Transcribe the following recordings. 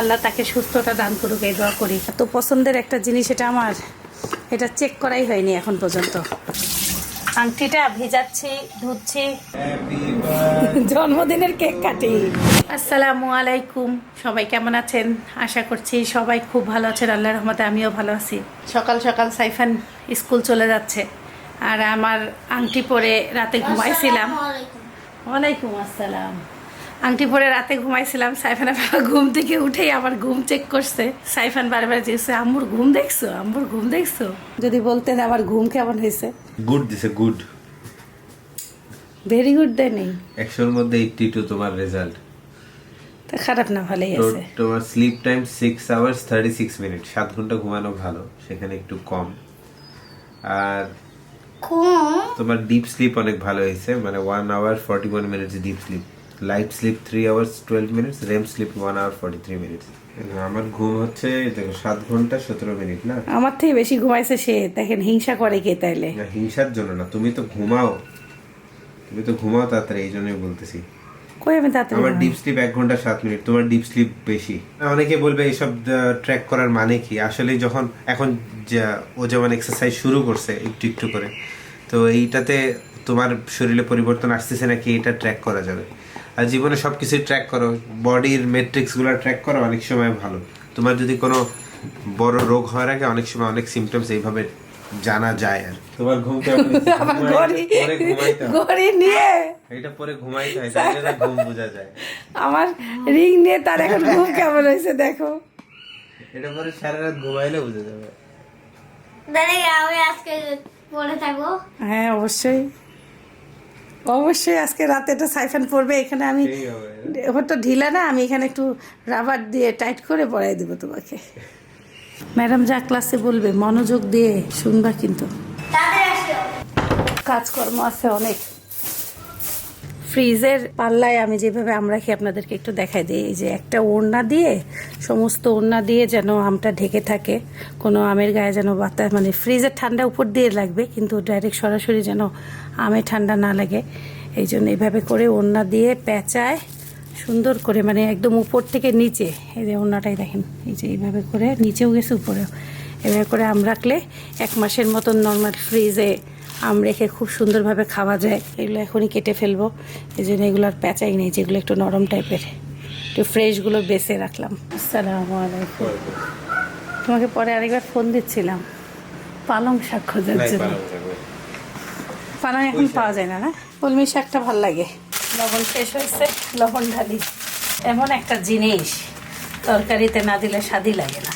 আল্লাহ তাকে সুস্থতা দান করুক এই দোয়া করি। তো পছন্দের একটা জিনিস এটা আমার এটা চেক করাই হয়নি এখন পর্যন্ত। আংটিটা ভিজাচ্ছি ধুচ্ছি। জন্মদিনের কেক কাটি। আসসালামু আলাইকুম সবাই কেমন আছেন? আশা করছি সবাই খুব ভালো আছেন আল্লাহ রহমতে আমিও ভালো আছি। সকাল সকাল সাইফান স্কুল চলে যাচ্ছে আর আমার আংটি পরে রাতে ঘুমাইছিলাম। ওয়ালাইকুম আসসালাম। আংটি পরে রাতে ঘুমাইছিলাম সাইফান বাবা ঘুম থেকে উঠেই আমার ঘুম চেক করছে। সাইফান বারবার জিজ্ঞেস আম্মুর ঘুম দেখছ? আম্মুর ঘুম দেখছ? যদি বলতেন আমার ঘুম কেমন হয়েছে। গুড দিছে গুড ভেরি গুড দেনি একশোর মধ্যে এইটটি টু তোমার রেজাল্ট তা খারাপ না ভালোই তো আছে। তোমার sleep time six hours thirty six minute সাত ঘণ্টা ঘুমানো ভালো সেখানে একটু কম। আর কম? তোমার ডিপ স্লিপ অনেক ভালো হয়েছে মানে one hour forty one minutes deep sleep light sleep three hours twelve minutes REM sleep one hour forty three minutes আমার ঘুম হচ্ছে দেখো সাত ঘণ্টা সতেরো মিনিট না? আমার থেকে বেশি ঘুমাইছে সে দেখেন হিংসা করে কে তাইলে? না, হিংসার জন্য না তুমি তো ঘুমাও। তুমি তো ঘুমাও তাড়াতাড়ি এই জন্যই বলতেছি। কই আমি তাড়াতাড়ি আমার ডিপ স্লিপ এক ঘণ্টা সাত মিনিট তোমার ডিপ স্লিপ বেশি। অনেকে বলবে এইসব ট্র্যাক করার মানে কি? আসলে যখন এখন ও যেমন এক্সারসাইজ শুরু করছে একটু একটু করে তো এইটাতে তোমার শরীরে পরিবর্তন আসতেছে নাকি এটা ট্র্যাক করা যাবে? আর জীবনে সব কিছু ট্র্যাক করো বডির মেট্রিক্সগুলো ট্র্যাক করো অনেক সময় ভালো। তোমার যদি কোনো বড় রোগ হওয়ার আগে অনেক সময় অনেক সিমটমস এইভাবে জানা যায় আর তোমার ঘুম আমার ঘড়ি নিয়ে। এটা পরে ঘুমাইতে হয় তাহলে ঘুম বোঝা যায়। আমার রিং নিয়ে তার এখন ঘুম কেমন হয়েছে দেখো। এটা পরে সারা রাত ঘুমাইলে বুঝে যাবে। দাঁড়াই আমি আজকে পড়ে থাকব। হ্যাঁ অবশ্যই। অবশ্যই আজকে রাতে এটা সাইফান পড়বে এখানে আমি ওর তো ওটা ঢিলা না আমি এখানে একটু রাবার দিয়ে টাইট করে পড়াই দেবো তোমাকে। ম্যাডাম যা ক্লাসে বলবে মনোযোগ দিয়ে শুনবা কিন্তু। কাজকর্ম আছে অনেক। ফ্রিজের পাল্লায় আমি যেভাবে আম রাখি আপনাদেরকে একটু দেখাই দিই। এই যে একটা ওড়না দিয়ে, সমস্ত ওড়না দিয়ে যেন আমটা ঢেকে থাকে। কোনো আমের গায়ে যেন বাতাস মানে ফ্রিজের ঠান্ডা উপর দিয়ে লাগবে, কিন্তু ডাইরেক্ট সরাসরি যেন আমে ঠান্ডা না লাগে। এই জন্য এইভাবে করে ওড়না দিয়ে পেঁচায়, সুন্দর করে মানে একদম উপর থেকে নিচে। এই যে ওড়নাটাই দেখেন, এই যে এইভাবে করে নিচেও গেছে, উপরেও। এভাবে করে আম রাখলে এক মাসের মতন নর্মাল ফ্রিজে আম রেখে খুব সুন্দরভাবে খাওয়া যায়। এগুলো এখনই কেটে ফেলব। এই জন্য এগুলো আর প্যাঁচাই নেই যেগুলো একটু নরম টাইপের। একটু ফ্রেশগুলো বেছে রাখলাম। আসসালামু আলাইকুম। তোমাকে পরে আরেকবার ফোন দিচ্ছিলাম। পালং শাক খোঁজার জন্য। পালং এখন পাওয়া যায় না না? কলমি শাকটা ভালো লাগে। লবণ শেষ হয়েছে লবণ ঢালি। এমন একটা জিনিস তরকারিতে না দিলে স্বাদই লাগে না।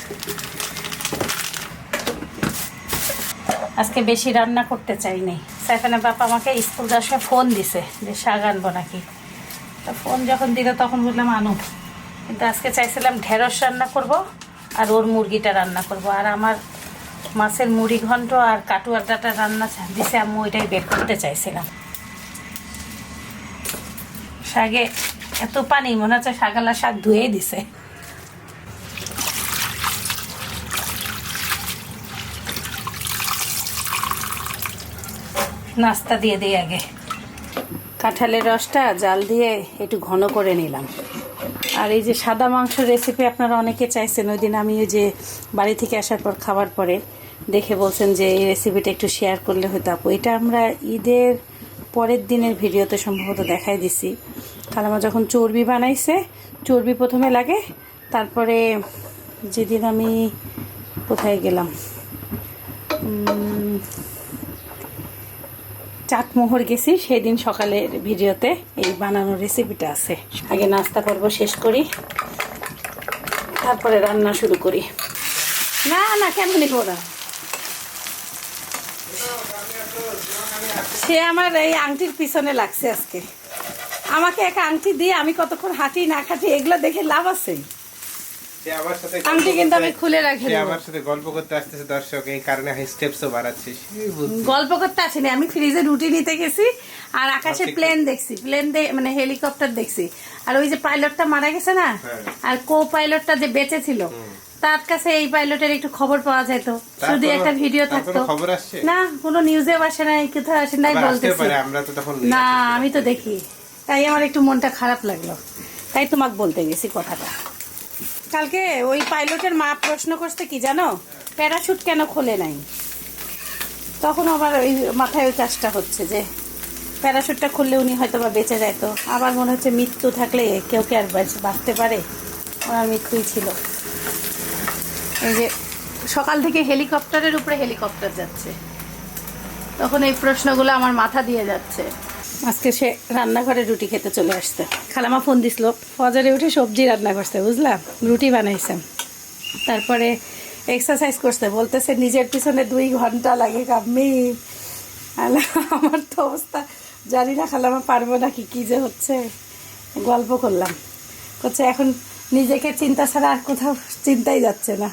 আজকে বেশি রান্না করতে চাইনি। সাইফানের বাবা আমাকে স্কুল যাওয়ার সময় ফোন দিছে যে শাক আনব নাকি। তো ফোন যখন দিল তখন বললাম আনো কিন্তু আজকে চাইছিলাম ঢেঁড়স রান্না করব আর ওর মুরগিটা রান্না করব। আর আমার মাছের মুড়ি ঘন্ট আর কাটুয়ার ডাটা রান্না দিছে আমি ওইটাই বের করতে চাইছিলাম। শাকে এত পানি, মনে হচ্ছে শাকালা শাক ধুয়েই দিছে। নাস্তা দিয়ে দিই আগে। কাঁঠালের রসটা জাল দিয়ে একটু ঘন করে নিলাম। আর এই যে সাদা মাংস রেসিপি আপনারা অনেকে চাইছেন, ওই দিন আমি ওই যে বাড়ি থেকে আসার পর খাবার পরে দেখে বলছেন যে এই রেসিপিটা একটু শেয়ার করলে হতো আপু। এটা আমরা ঈদের পরের দিনের ভিডিওতে সম্ভবত দেখাই দিছি। খালামা যখন চর্বি বানাইছে, চর্বি প্রথমে লাগে, তারপরে যেদিন আমি কোথায় গেলাম? চাটমোহর গেছি, সেদিন সকালের ভিডিওতে এই বানানোর রেসিপিটা আছে। আগে নাস্তা করব, শেষ করি, তারপরে রান্না শুরু করি। না না কেন নিব না সে আমার এই আংটির পিছনে লাগছে আজকে। আমাকে এক আংটি দিয়ে আমি কতক্ষণ হাঁটি না খাটি এগুলো দেখে লাভ আছে? সে আমার সাথে আংটি গল্প কিন্তু আমি খুলে রাখি আমার সাথে গল্প করতে আসতেছে দর্শক এই কারণে হাই স্টেপসও বাড়াচ্ছে গল্প করতে আসিনি আমি ফ্রিজে রুটি নিতে গেছি আর আকাশে আচ্ছা, প্লেন দেখছি। প্লেন মানে হেলিকপ্টার দেখছি। আর ওই যে পাইলটটা মারা গেছে না হ্যাঁ। আর কো পাইলটটা যে বেঁচে ছিল তার কাছে এই পাইলটের একটু খবর পাওয়া যেত। যদি একটা ভিডিও থাকতো? না কোনো নিউজেও আসে নাই কোথাও আসে নাই আবার আসতেও বলতেছি। পারে, আমরা তো তখন না। আমি তো দেখি। তাই আমার একটু মনটা খারাপ লাগল। তাই তোমাকে বলতে গেছি কথাটা। কালকে ওই পাইলটের মা প্রশ্ন করছে কি জানো? প্যারাশুট কেন খোলে নাই? তখন আমার ওই মাথায় ওই কাজটা হচ্ছে যে, প্যারাশুটটা খুললে উনি হয়তো বা বেঁচে যেত আবার মনে হচ্ছে মৃত্যু থাকলে কেউ কি আর বাঁচতে পারে? ওনার মৃত্যুই ছিল। এই যে সকাল থেকে হেলিকপ্টারের উপরে হেলিকপ্টার যাচ্ছে। তখন এই প্রশ্নগুলো আমার মাথা দিয়ে যাচ্ছে। আজকে সে রান্নাঘরে রুটি খেতে চলে আসছে। খালামা ফোন দিছিল ফজরে উঠে সবজি রান্না করছে বুঝলাম রুটি বানাইছে। তারপরে এক্সারসাইজ করছে বলতেছে নিজের পিছনে দুই ঘণ্টা লাগে আল্লাহ, আমার তো অবস্থা। জানি না খালামা পারব নাকি কি যে হচ্ছে। গল্প করলাম। করছে এখন নিজেকে চিন্তা ছাড়া আর কোথাও চিন্তাই যাচ্ছে না।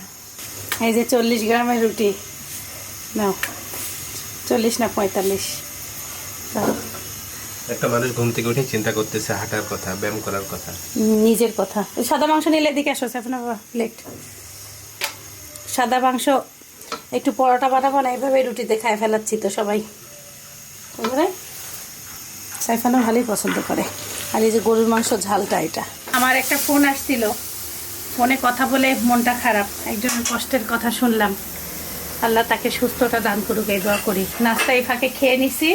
এই যে চল্লিশ গ্রামের রুটি নাও চল্লিশ না পঁয়তাল্লিশ। একটা মানুষ ঘুম থেকে উঠে চিন্তা করতেছে, হাঁটার কথা, ব্যায়াম করার কথা। নিজের কথা। সাদা মাংস নিলে এদিকে আসো সাফনা প্লেট সাদা মাংস, একটু পরোটা বানাবো না, এইভাবে রুটিতে খায় ফেলাচ্ছি তো সবাই। বুঝলে সাইফানও ভালোই পছন্দ করে। আর এই যে গরুর মাংস ঝালটা এটা। আমার একটা ফোন আসছিল। ফোনে কথা বলে মনটা খারাপ। একজনের কষ্টের কথা শুনলাম। আল্লাহ তাকে সুস্থতা দান করুক, এই দোয়া করি। নাস্তা এই ফাঁকে খেয়ে নিছি।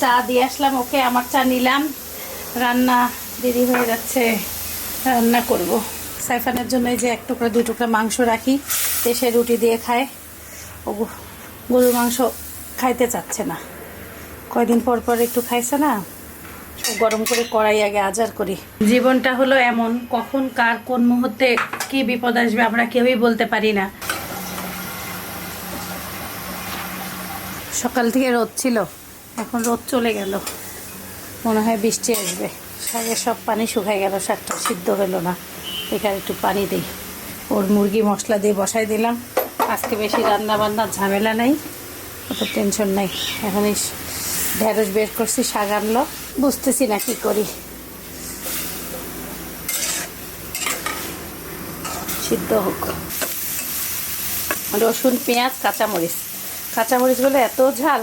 চা দিয়ে আসলাম, ওকে আমার চা নিলাম। রান্না দেরি হয়ে যাচ্ছে, রান্না করব। সাইফানের জন্য যে এক টুকরা, দুই টুকরা মাংস রাখি এসে রুটি দিয়ে খায়। ও গরুর মাংস খাইতে চাচ্ছে না। কয়দিন পর পর একটু খাইছে না গরম করে কড়াই আগে আজার করি। জীবনটা হলো এমন, কখন, কার, কোন মুহূর্তে কি বিপদ আসবে আমরা কেউই বলতে পারি না। সকাল থেকে রোদ ছিল। এখন রোদ চলে গেল। মনে হয় বৃষ্টি আসবে। শাকের সব পানি শুকায় গেল, শাকটা সিদ্ধ হলো না। এখানে একটু পানি দিই। ওর মুরগি মশলা দিয়ে বসাই দিলাম। আজকে বেশি রান্না বান্নার ঝামেলা নেই, অত টেনশন নাই। এখন এই ঢেঁড়স বের করছি, শাক আনলো। বুঝতেছি না কি করি। সিদ্ধ হোক। রসুন, পেঁয়াজ, কাঁচামরিচ। কাঁচামরিচগুলো এত ঝাল।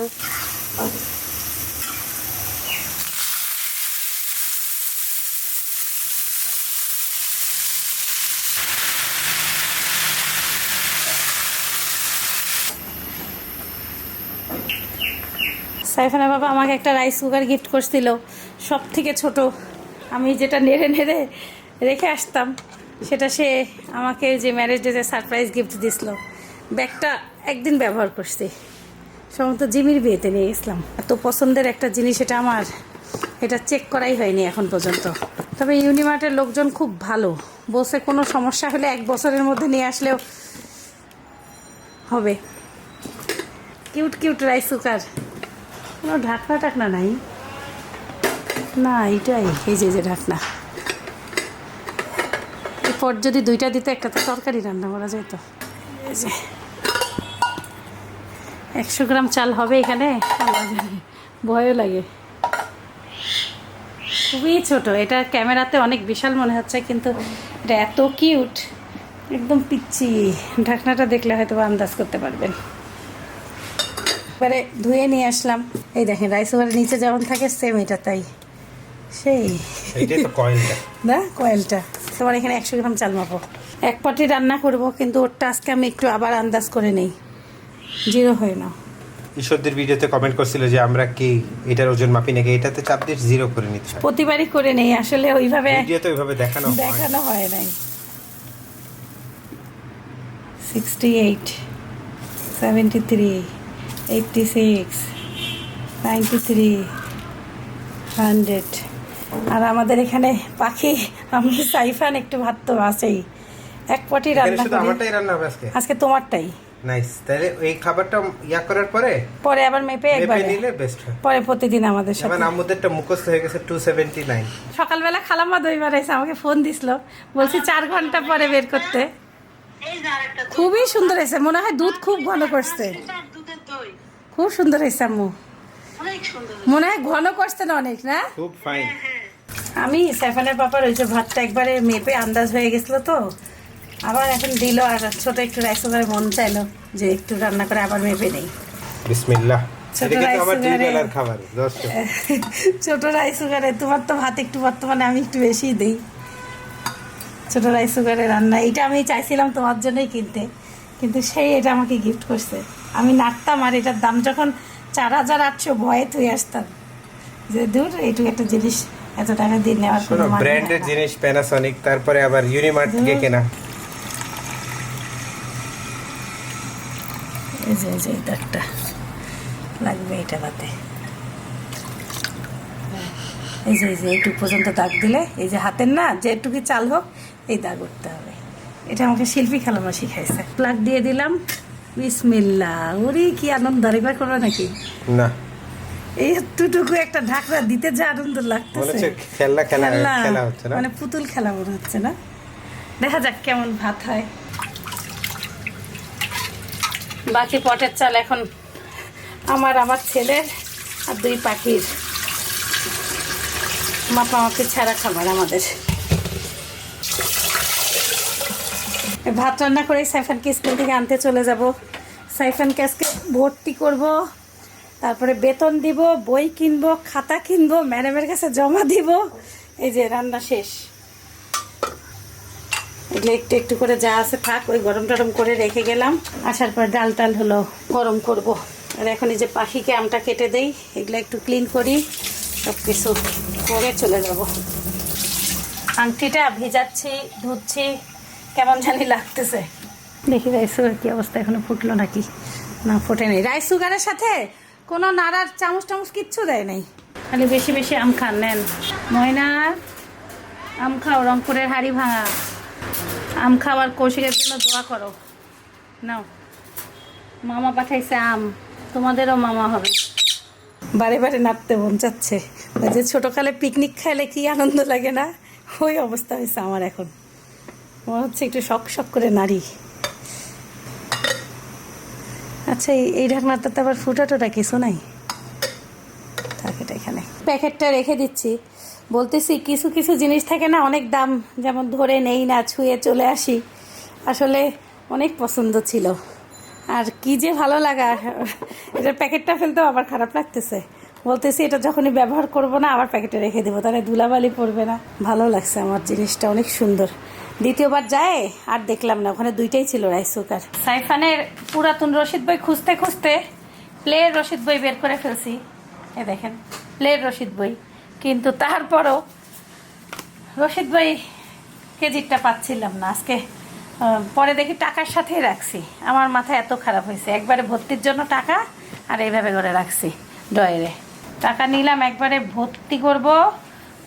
সাইফানা বাবা আমাকে একটা রাইস কুকার গিফট করছিল। সব থেকে ছোট। আমি যেটা নেড়ে নেড়ে রেখে আসতাম, সেটা সে আমাকে যে ম্যারেজ ডেতে সারপ্রাইজ গিফট দিছিল। ব্যাগটা একদিন ব্যবহার করছি। সম্ভবত জিমির বিয়েতে নিয়ে গেছিলাম। এত পছন্দের একটা জিনিস এটা আমার। এটা চেক করাই হয়নি এখন পর্যন্ত। তবে ইউনিমার্টের লোকজন খুব ভালো। বসে কোনো সমস্যা হলে এক বছরের মধ্যে নিয়ে আসলেও হবে। কিউট কিউট রাইস কুকার কোনো ঢাকনা টাকনা নাই? না, এইটাই, এই যে যে ঢাকনা। এরপর যদি দুইটা দিতে, একটা তো তরকারি রান্না করা যেত এই যে। একশো গ্রাম চাল হবে এখানে? ভয়ও লাগে। খুবই ছোট, এটা ক্যামেরাতে অনেক বিশাল মনে হচ্ছে, কিন্তু এটা এত কিউট, একদম পিচ্ছি ঢাকনাটা দেখলে হয়তো আন্দাজ করতে পারবেন। এবারে ধুয়ে নিয়ে আসলাম। এই দেখেন রাইস কুকারের নিচে যেমন থাকে সেম এটা তাই। সেই। এইটাই তো কয়েলটা না কয়েলটা তোমার এখানে একশো গ্রাম চাল মাপো। এক পাটি রান্না করব কিন্তু ওরটা আজকে আমি একটু আবার আন্দাজ করে নেই। জিরো হয় না। ঈশ্বরদের ভিডিওতে কমেন্ট করছিল যে আমরা কি এটার ওজন মাপি নাকি? এটাতে চাপ দিয়ে জিরো করে নিতে হয়। প্রতিবারই করে নেই আসলে ওইভাবে ভিডিওতে ওইভাবে দেখানো হয়। দেখানো হয় নাই। Sixty eight seventy three eighty six ninety three hundred আর আমাদের এখানে পাখি আমি সাইফান একটু ভাত তো আছেই। এক পটি রান্না করি। আমারটাই রান্না হবে আজকে? আজকে তোমারটাই। নাইস তাহলে এই খাবারটা ইয়া করার পরে পরে আবার মেপে একবার। মেপে নিলে বেস্ট হয়। পরে প্রতিদিন আমাদের সাথে। আমাদেরটা মুখস্থ হয়ে গেছে টু সেভেন্টি নাইন সকালবেলা খালাম্মা দই বানাইছে আমাকে ফোন দিছিল। বলছি চার ঘণ্টা পরে বের করতে। খুবই সুন্দর হয়েছে মনে হয় দুধ খুব ঘন করছে। খুব সুন্দর হয়েছে আম্মু। মনে হয় ঘন করছে না অনেক না? খুব ফাইন আমি সাইফানের পাপার ওই যে ভাতটা একবারে মেপে আন্দাজ হয়ে গেছিল তো। আবার এখন দিল আর ছোট একটু রাইস কুকারে মন চাইলো যে একটু রান্না করে আবার মেপে নেই। বিসমিল্লাহ। ছোট রাইস কুকারে তোমার তো ভাত একটু বর্তমানে আমি একটু বেশি দিই। ছোট রাইস সুগারের রান্না এটা আমি চাইছিলাম তোমার জন্যই কিনতে কিন্তু সেই এটা আমাকে গিফট করছে। আমি নাড়তাম আর এটার দাম যখন চার হাজার আটশো ভয়ে তুই আসতাম। যে দূর এইটুকু একটা জিনিস এত টাকা দিয়ে নেওয়ার কোনো মানে ব্র্যান্ডের জিনিস প্যানাসনিক তারপরে আবার ইউনিমার্ট থেকে কেনা। এই যে এই যে দাগটা লাগবে এটা বাতে এই যে এই যে এইটুকু পর্যন্ত দাগ দিলে এই যে হাতের না যেটুকু চাল হোক এই দাগ উঠতে হবে। এটা আমাকে শিল্পী খেলানো শিখাইছে। প্লাগ দিয়ে দিলাম। বিসমিল্লা ওরে কি আনন্দ আরেকবার করো নাকি? না। এই একটা ঢাকনা দিতে যা আনন্দ লাগতেছে। খেলা খেলা খেলা হচ্ছে না? মানে পুতুল খেলা মনে হচ্ছে না? দেখা যাক কেমন ভাত হয়। বাকি পটের চাল এখন আমার আমার ছেলের আর দুই পাখির। মাপামাপি ছাড়া খাবার আমাদের এই ভাত রান্না করে সাইফানকে স্কুল থেকে আনতে চলে যাব। সাইফানকে আজকে ভর্তি করব, তারপরে বেতন দিব, বই কিনবো, খাতা কিনবো, ম্যাডামের কাছে জমা দিব। এই যে রান্না শেষ। এগুলো একটু একটু করে যা আছে থাক, ওই গরম টরম করে রেখে গেলাম। আসার পর ডাল টাল হলো, গরম করব। আর এখন এই যে পাখিকে আমটা কেটে দেই, এগুলো একটু ক্লিন করি সব কিছু করে চলে যাব। আংটিটা ভিজাচ্ছি, ধুচ্ছি কেমন জানি লাগতেছে। দেখি রাইস সুগার কি অবস্থা এখনও ফুটলো নাকি? না ফোটে নেই রাইস সুগারের সাথে কোনো নাড়ার চামচ টামচ কিচ্ছু দেয় নাই। খালি বেশি বেশি আম খান নেন। ময়না আম খাও রংপুরের হাড়ি ভাঙা। আম খাওয়ার কৌশিকের জন্য দোয়া করো। নাও। মামা পাঠাইছে আম তোমাদেরও মামা হবে। বারে বারে নাড়তে মন চাচ্ছে। ওই যে ছোটোকালে পিকনিক খাইলে কি আনন্দ লাগে না? ওই অবস্থা হয়েছে আমার এখন। মনে হচ্ছে একটু শখ শখ করে নাড়ি আচ্ছা এই- এই ঢাকনাটাতে আবার ফুটাটোটা কিছু নাই। এখানে। প্যাকেটটা রেখে দিচ্ছি। বলতেছি, কিছু কিছু জিনিস থাকে না, অনেক দাম। যেমন ধরে নেই না, ছুঁয়ে চলে আসি। আসলে অনেক পছন্দ ছিল। আর কি যে ভালো লাগা এটার প্যাকেটটা ফেলতেও আবার খারাপ লাগতেছে। বলতেছি, এটা যখনই ব্যবহার করব না, আবার প্যাকেটে রেখে দেবো। তাহলে ধুলাবালি পড়বে না। ভালো লাগছে আমার জিনিসটা, অনেক সুন্দর। দ্বিতীয়বার যায়, আর দেখলাম না, ওখানে দুইটাই ছিল রাইস কুকার। সাইফানের পুরাতন রশিদ বই খুঁজতে খুঁজতে প্লের রশিদ বই বের করে ফেলছি। এ দেখেন প্লের রশিদ বই। কিন্তু তারপরও রশিদ বই কেজিরটা পাচ্ছিলাম না। আজকে পরে দেখি টাকার সাথেই রাখছি। আমার মাথা এত খারাপ হয়েছে। একবারে ভর্তির জন্য টাকা, আর এইভাবে করে রাখছি ডয়েরে টাকা নিলাম, একবারে ভর্তি করব,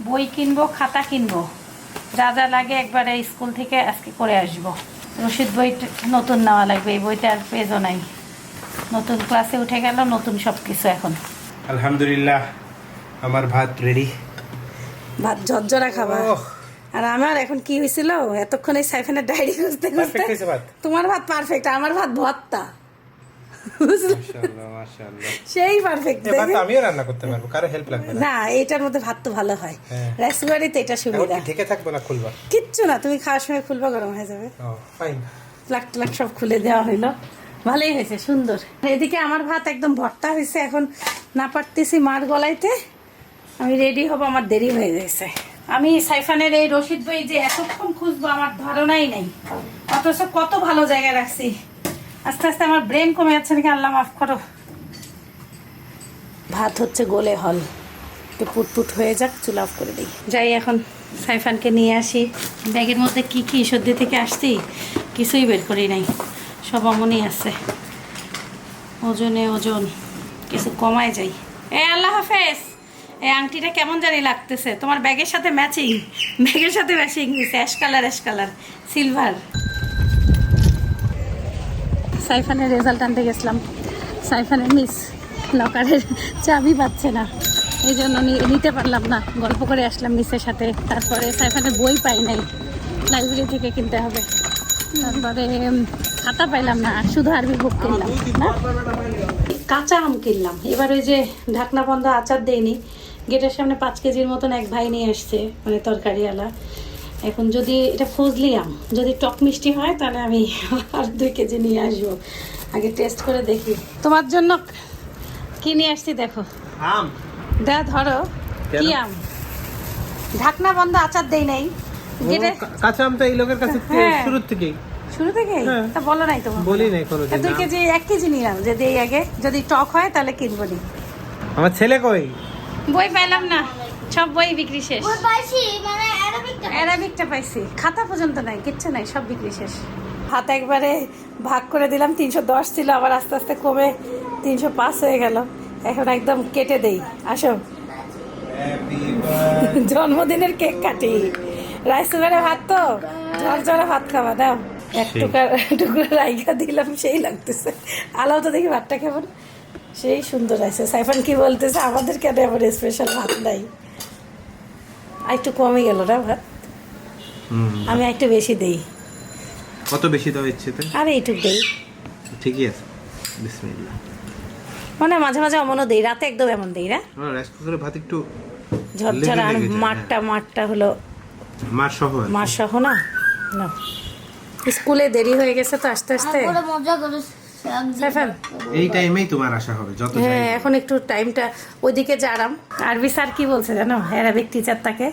বই কিনবো, খাতা কিনবো। যা যা লাগে একবারে স্কুল থেকে আজকে করে আসব। রশিদ বই নতুন নেওয়া লাগবে এই বইটা আর পেজও নাই। নতুন ক্লাসে উঠে গেল নতুন সব কিছু এখন। আলহামদুলিল্লাহ আমার ভাত রেডি ভাত ঝরঝরা খাবার। আর আমার এখন কি হয়েছিল? এতক্ষণ এই সাইফানের ডায়েরি খুঁজতে খুঁজতে ভাত? তোমার ভাত পারফেক্ট আমার ভাত ভর্তা। মাশাআল্লাহ সেই পারফেক্ট আমিও রান্না করতে পারব কারও হেল্প লাগবে না। এটার মধ্যে ভাত তো ভালো হয়। হ্যাঁ। রাইস এটা সুবিধা। ঢেকে থাকব না খুলবা? কিচ্ছু না তুমি খাওয়ার সময় খুলবা গরম হয়ে যাবে। ফাইন সব খুলে দেওয়া হইল। ভালোই হয়েছে সুন্দর। এদিকে আমার ভাত একদম ভর্তা হয়েছে এখন না পারতেছি মার গলাইতে। আমি রেডি হব আমার দেরি হয়ে গেছে। আমি সাইফানের এই রশিদ বই যে এতক্ষণ খুঁজবো আমার ধারণাই নেই। অথচ কত ভালো জায়গায় রাখছি। আস্তে আস্তে আমার ব্রেন কমে যাচ্ছে নাকি? আল্লাহ মাফ করো। ভাত হচ্ছে গোলে হল। একটু পুটপুট হয়ে যাক চুলা অফ করে দিই। যাই এখন সাইফানকে নিয়ে আসি। ব্যাগের মধ্যে কি কি সর্দি থেকে আসছি? কিছুই বের করি নাই। সব অমনই আছে। ওজনে ওজন কিছু কমায় যাই। এ আল্লাহ হাফেজ! এই আংটিটা কেমন জানি লাগতেছে। তোমার ব্যাগের সাথে ম্যাচিং ব্যাগের সাথে matching ash colour ash colour silver সাইফানের result আনতে গেছিলাম। সাইফানের মিস লকারের চাবি পাচ্ছে না। এই জন্য নিতে পারলাম না। গল্প করে আসলাম মিসের সাথে। তারপরে সাইফানের বই পাই নাই। লাইব্রেরি থেকে কিনতে হবে। তারপরে খাতা পাইলাম না। শুধু আরবি বুক কিনলাম, না? কাঁচা আম কিনলাম। এবার ওই যে ঢাকনা বন্ধ আচার দেয়নি গেটের সামনে পাঁচ কেজির মতন এক ভাই নিয়ে আসছে মানে তরকারিওয়ালা। এখন যদি এটা ফজলি আম যদি টক মিষ্টি হয় তাহলে আমি আর দুই কেজি নিয়ে আসব। আগে টেস্ট করে দেখি। তোমার জন্য কি নিয়ে আসছি দেখো? আম। দা ধরো কি আম? ঢাকনা বন্ধ আচার দেই নাই। কাঁচা আম তো এই লোকের কাছে থেকে হ্যাঁ। শুরুর থেকেই। শুরু থেকে হ্যাঁ। তা বলো নাই তোমার বলি নাই কোনো দুই কেজি এক কেজি নিলাম যদি এই আগে যদি টক হয় তাহলে কিনবো নি। আমার ছেলে কই? বই পেলাম না সব বই বিক্রি শেষ। মানে অ্যারাবিকটা পাইছি। খাতা পর্যন্ত নাই কিচ্ছু নাই সব বিক্রি শেষ। হাত একবারে ভাগ করে দিলাম তিনশো দশ ছিল আবার আস্তে আস্তে কমে তিনশো পাঁচ হয়ে গেল। এখন একদম কেটে দেই। আসো। জন্মদিনের কেক কাটি। রাইস সুগারে ভাত তো? ঝর ঝরে ভাত খাওয়া দাও। এক সেই। টুকরা টুকরা রাইগা দিলাম সেই লাগতেছে। আলাও তো দেখি ভাতটা কেমন? সেই সুন্দর আছে। সাইফান কি বলতেছে? আমাদের কেন এমন স্পেশাল ভাত নাই। আর একটু কমে গেল না ভাত আমি একটু বেশি দেই। কত বেশি দেওয়া ইচ্ছেতে? আর এইটুক দেই। ঠিকই আছে। বিসমিল্লাহ। মানে মাঝে মাঝে অমনও দেই রাতে একদম এমন দেই না রাইস কুকারে ভাত একটু ঝরঝর আর লেগে যায়, মাঠটা মাঠটা হলো মার সহ মার সহ না? না। স্কুলে দেরি হয়ে গেছে তো আস্তে আস্তে। মজা করে সবজি সাইফান এই টাইমেই তোমার আসা হবে যত হ্যাঁ এখন একটু টাইমটা ওইদিকে যারাম। আরবি স্যার কি বলছে জানো? অ্যারাবিক টিচার তাকে।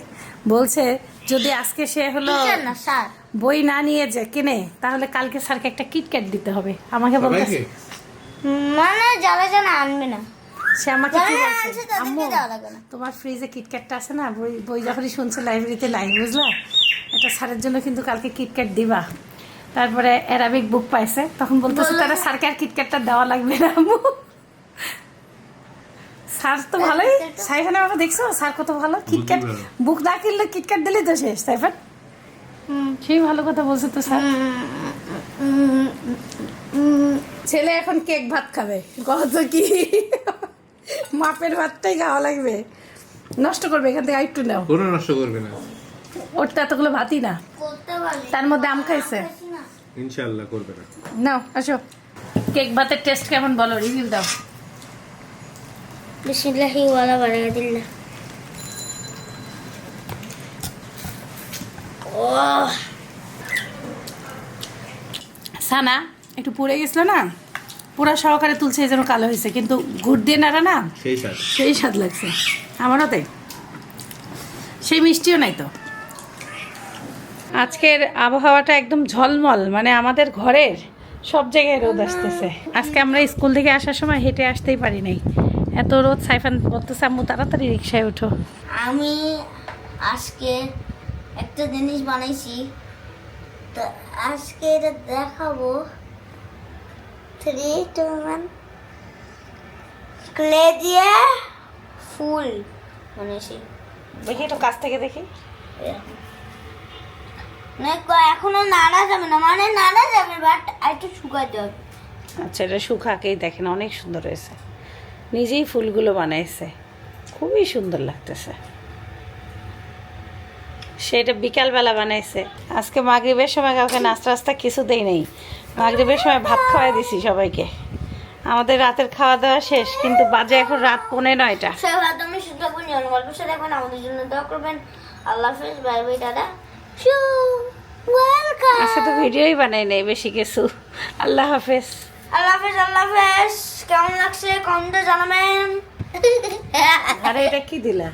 বলছে যদি আজকে সে হলো না স্যার? বই না নিয়ে যে কিনে তাহলে কালকে স্যারকে একটা কিটক্যাট দিতে হবে। আমাকে বলতেছে মানে যারা জানা আনবে না। সে আমাকে কি বলছে? আম্মু না। তোমার ফ্রিজে কিটক্যাটটা আছে না? বই বই যখনই শুনছে লাইব্রেরিতে লাইন বুঝলা? এটা স্যারের জন্য কিন্তু কালকে কিটক্যাট দিবা। তারপরে অ্যারাবিক বুক পাইছে। তখন বলতেছে তারা স্যারকে আর কিটক্যাটটা দেওয়া লাগবে না আম্মু। স্যার তো ভালোই। সাইফানে বাবা দেখছ? স্যার কত ভালো। কিটক্যাট বুক না কিনলে কিটক্যাট দিলেই তো শেষ সাইফান সেই ভালো কথা বলছে তো স্যার। ছেলে এখন কেক ভাত খাবে। কত কি? মাপের ভাতটাই খাওয়া লাগবে। নষ্ট করবে এখান থেকে আরেকটু নাও। কোনো নষ্ট করবে না। ওর তো এতগুলো ভাতই না। তার মধ্যে আম খাইছে। ইনশাআল্লাহ করবে না। নাও আসো। কেক ভাতের টেস্ট কেমন বলো রিভিউ দাও। বিসমিল্লাহি ওয়ালা বারাকাতিল্লাহ ও সানা একটু পুড়ে গেছিল না? পুরা সহকারে তুলছে এই যেন কালো হয়েছে কিন্তু গুড় দিয়ে নাড়া না? সেই সাথে সেই স্বাদ লাগছে। আমারও তাই। সেই মিষ্টিও নাই তো। আজকের আবহাওয়াটা একদম ঝলমল মানে আমাদের ঘরের সব জায়গায় রোদ আসতেছে। আজকে আমরা স্কুল থেকে আসার সময় হেঁটে আসতেই পারি নাই। এত রোদ সাইফান বলতেছে আম্মু তাড়াতাড়ি রিক্সায় ওঠো। আমি আজকে একটা জিনিস বানাইছি। তো আজকে এটা দেখাবো। থ্রি টু ওয়ান ক্লে দিয়ে ফুল বানিয়েছি দেখি একটু কাছ থেকে দেখি। এখনও নাড়া যাবে না মানে নাড়া যাবে বাট একটু শুকাতে হবে। আচ্ছা এটা শুকাকেই দেখেন অনেক সুন্দর হয়েছে। নিজেই ফুলগুলো বানাইছে। খুবই সুন্দর লাগতেছে। সেটা বিকালবেলা বানাইছে। আজকে মাগরিবের সময় কাউকে নাস্তা রাস্তা কিছু দেই নেই। মাগরিবের সময় ভাত খাওয়াই দিছি সবাইকে। আমাদের রাতের খাওয়া দাওয়া শেষ কিন্তু বাজে এখন রাত পৌনে নয়টা। গল্পের সাথে দেখবেন আমাদের জন্য দোয়া করবেন। আল্লাহ হাফেজ বাই বাই দাদা আজকে তো ভিডিওই বানাই নেই বেশি কিছু। আল্লাহ হাফেজ। আল্লাহ হাফেজ আল্লাহ হাফেজ। কেমন লাগছে? কমেন্টে জানাবেন। আরে এটা কি দিলা?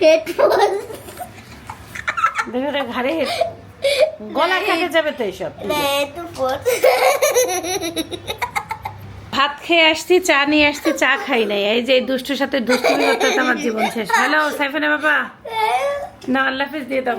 হেডফোন দেখো এটা ঘাড়ে গলা কেটে যাবে তো এইসব। ভাত খেয়ে আসছি চা নিয়ে আসছি চা খাই নাই। এই যে দুষ্টুর সাথে দুষ্টুমি করতে করতে আমার জীবন শেষ। হ্যালো সাইফানে বাবা। না আল্লাহ হাফিজ দিয়ে দাও।